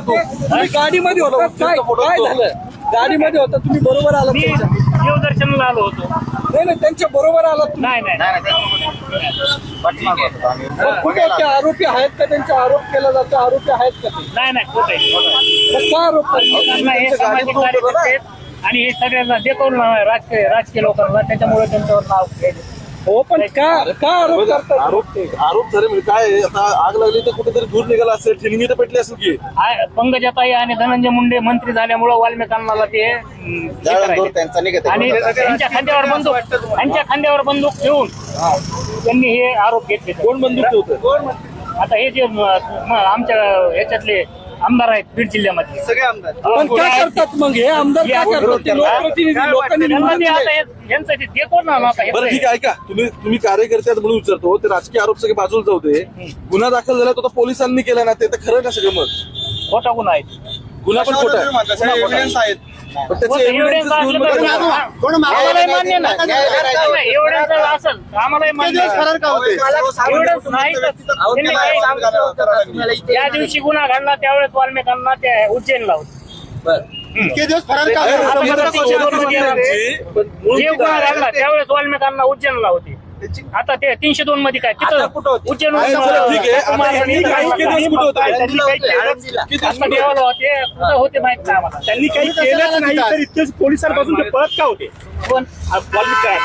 तुम्ही गाडीमध्ये होता. काय काय झालं? गाडीमध्ये होता. तुम्ही बरोबर आलात मी त्यांच्या देवदर्शनाला आलो होतो. नाही नाही त्यांच्या बरोबर आलात तुम्ही. नाही नाही. मग कुठे ते आरोपी? आहेत का त्यांचा आरोप केला जातो? आरोपी आहेत का ते? नाही नाही खोट आहे मग का आरोप करतात? त्यांना हे सामाजिक कार्यकर्ते आहेत आणि हे सगळ्यांना देखवून राजकीय राजकीय लोकांना. त्याच्यामुळे त्यांच्यावर नाव घ्यायचं. हो पण का का आरोप करतात? आरोप आरोप झाले म्हणजे काय? आता आग लागली तर कुठेतरी धूर निघाला असेल ठिणगी तर पेटली असेल की. आ- पंकजाताई आणि धनंजय मुंडे मंत्री झाल्यामुळे वाल्मिकांना ते अं, हे करायचे. त्यांचा निघत आणि त्यांच्या खांद्यावर बंदूक त्यांच्या खांद्यावर बंदूक ठेवून त्यांनी हे आरोप घेतले. कोण बंदूक ठेवतं आता हे जे म- म- आमच्या ह्याच्यातले आमदार आहेत बीड जिल्ह्यामध्ये सगळे आमदार. पण का करतात मग? हे आमदार का करतात? ते लोकप्रतिनिधी लोकांनी त्यांना निवडून ते आता दिले. हे- यांचं ते देखवून ना आता बरं ठीक हे- आहे ऐका. तुम्ही तुम्ही कार्यकर्ते आहेत म्हणून विचारतो. ते राजकीय आरोप सगळे बाजूला जाऊ दे. गुन्हा दाखल झाला तो आता पोलिसांनी केला ना ते तर खरं ना सगळं मग खोटा गुन्हा आहे. गुन्हा पण खोटा आहे. आहेत. आम्हालाही मान्य ना एवढ्याच असेल आम्हालाही मान्य एवढंच नाही तर त्यांनी काही- त्या दिवशी गुन्हा घडला त्यावेळेस वाल्मिकांना त्या उज्जैनला होते. इतके दिवस फरार का होते? जे गुन्हा घडला त्यावेळेस वाल्मिकांना उज्जैनला होते. आता ते तीनशे दोन मध्ये काय? तिथं उज्जैन होतं? माहीत नाही आम्हाला. त्यांनी काही केलंच नाही तर इतकेच पोलिसांपासून ते पळत का होते? पण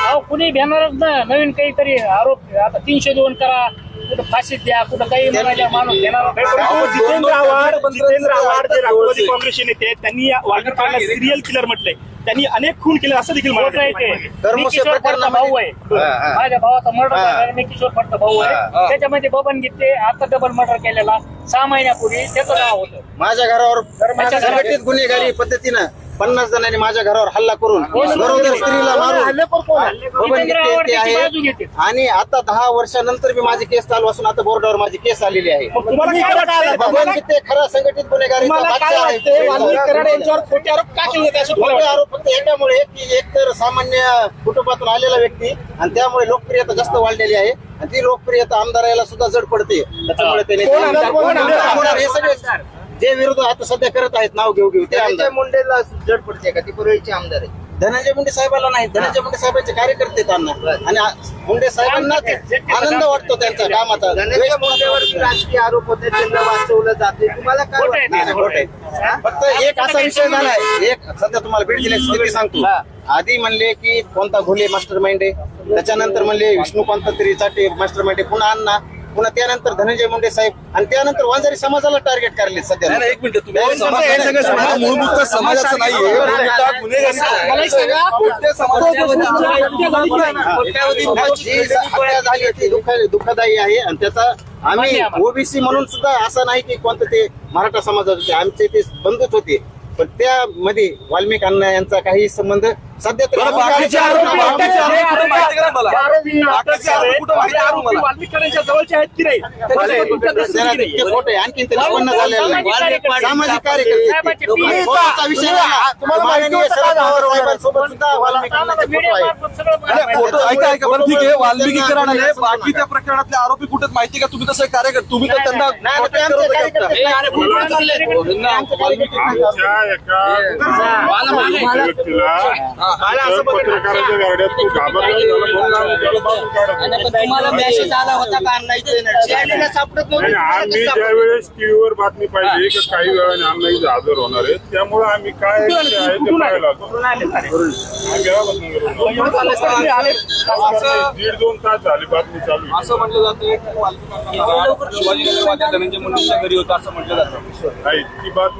अहो कुणी घेणारच ना नवीन काहीतरी आरोप आता तीनशे दोन करा. कुठं फाशी द्या कुठं काही म्हणायला माणूस घेणार जितेंद्र आव्हाड जे राष्ट्रवादी काँग्रेसचे नेते आहेत त्यांनी या वाल्मिकांना सिरियल किलर म्हटलंय. त्यांनी अनेक खून केले असं देखील. कर्मशय मी किशोर फडचा भाऊ आहे. माझ्या भावाचा मर्डर. झाला मी किशोर फडचा भाऊ आहे. त्याच्यामध्ये बबन गीते आता डबल मर्डर केलेला. सहा महिन्यापूर्वी त्याचं नाव होतं. माझ्या घरावर माझ्या घरावर- संघटित गुन्हेगारी पद्धतीनं. पन्नास जणांनी माझ्या घरावर हल्ला करून. गरोदर स्त्रीला मारून ते आहे. आणि आता दहा वर्षानंतर मी माझी केस चालू असून आता बोर्डावर माझी केस आलेली आहे. बबन खरा संघटित खोटे आरोप का फक्त याच्यामुळे एक तर सामान्य कुटुंबातून आलेला व्यक्ती आणि त्यामुळे लोकप्रियता जास्त वाढलेली आहे. आणि ती लोकप्रियता आमदाराला सुद्धा जड पडते. त्याच्यामुळे त्याने हे सगळे जे विरोध आता सध्या करत आहेत नाव घेऊ घेऊ ते आमदार. मुंडेला जड पडते का? ती पूर्वीचे आमदार आहे धनंजय मुंडे साहेबाला नाही धनंजय मुंडे साहेबांचे कार्यकर्ते आहेत त्यांना आणि आ- मुंडे साहेबांना आनंद वाटतो त्यांचा कामाचा. धनंजय मुंडेवर राजकीय आरोप होते त्यांना वाचवलं जाते. तुम्हाला काय खोटं आहे ते, वाटतं? खोटं आहे. हा? फक्त एक असा विषय झालाय. एक सध्या तुम्हाला बीड जिल्ह्याची स्थिती सांगतो. आधी म्हणले की कोणता घोले मास्टर माइंड आहे. त्याच्यानंतर म्हणले विष्णू कोणता तरी चाटे मास्टर माइंड आहे. पुन्हा अण्णा. पुन्हा त्यानंतर धनंजय मुंडे साहेब आणि त्यानंतर वंजारी समाजाला टार्गेट करले सध्या. नाही, नाही, एक मिनिट तुम्ही नाही, समाज- हे सगळं समाज समाज- मूलभूत समाजाचं नाहीये. मूलभूत गुन्हेगारी आहे. मला एक सांगा, कोणत्या समाजाची जी हत्या झाली ती दुःख- दुःखदायी आहे? आणि त्याचा आम्ही. ओबीसी म्हणून सुद्धा असं नाही की कोणतं ते मराठा समाजात होते आमचे ते बंधूच होते. पण त्यामध्ये वाल्मिक अण्णा यांचा काही संबंध सध्या तरी बरं, बाकीचे आरोप बाकीचे आरोप कुठं माहिती का मला बाकीचे आरोप कुठं माहिती का आरोपी मला वाल्मिक कराडांच्या जवळचे आहेत की नाही त्याच्याशी तुमच्या दृष्टीने जरा की नाही? तितके खोटे आणखी ते निष्पन्न झालेलं सामाजिक कार्यकर्ते. सामाजिक कार्यकर्ते साहेबांचे ते. टीम. कोणाचा विषय नाही. तुम्हाला माहिती माननीय होतं का शरद पवार गावात साहेबांसोबत सुद्धा वाल्मिक आम्हाला अण्णांचे व्हिडिओ फोटो आहेत. मार्फत सगळं अरे, माहिती फोटो आहे. ऐका ऐका बरं ठीक आहे वाल्मिकी कराडाने त्यांना- बाकीच्या प्रकरणातले आरोपी कुठे माहिती का तुम्ही तसं कार्यकर्ते तुम्ही तर त्यांना नाही, नाही, contact ते आमचे करत होता कार्यकर्ते का? नाही. हो, त्यांना वाल्मिकी आमच्या एका व्यक्तीला पत्रकाराच्या गाड्यात तुम्हाला मेसेज आला होता का सापडत आणि आम्ही ज्या वेळेस टीव्हीवर बातमी पाहिली की काही वेळाने इथे हजर होणार आहेत. त्यामुळे आम्ही काय ते आहे ते पाहायला? आम्ही दीड दोन तास झाली बातमी चालू आहे. असं म्हटलं जातं शिवाजीनगरवाद्या धनंजय घरी होता असं म्हटलं जातं. नाही ती बातमी